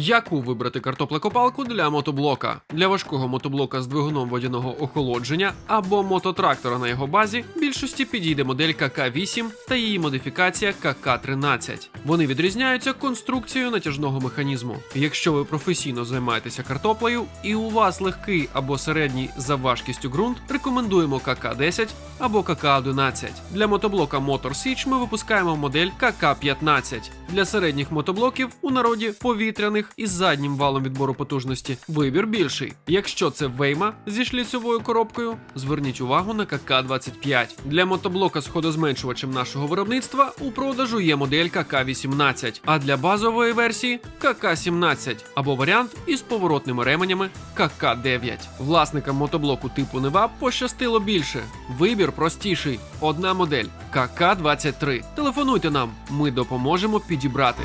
Яку вибрати картоплекопалку для мотоблока? Для важкого мотоблока з двигуном водяного охолодження або мототрактора на його базі більшості підійде модель КК-8 та її модифікація КК-13. Вони відрізняються конструкцією натяжного механізму. Якщо ви професійно займаєтеся картоплею і у вас легкий або середній за важкістю ґрунт, рекомендуємо КК-10 або КК-11. Для мотоблока Motor Siege ми випускаємо модель КК-15. Для середніх мотоблоків у народі повітряних із заднім валом відбору потужності вибір більший. Якщо це Вейма зі шліцевою коробкою, зверніть увагу на КК-25. Для мотоблока з ходозменшувачем нашого виробництва у продажу є модель КК-18, а для базової версії КК-17 або варіант із поворотними ременями КК-9. Власникам мотоблоку типу Нева пощастило більше. Вибір простіший. Одна модель КК-23. Телефонуйте нам, ми допоможемо підібрати.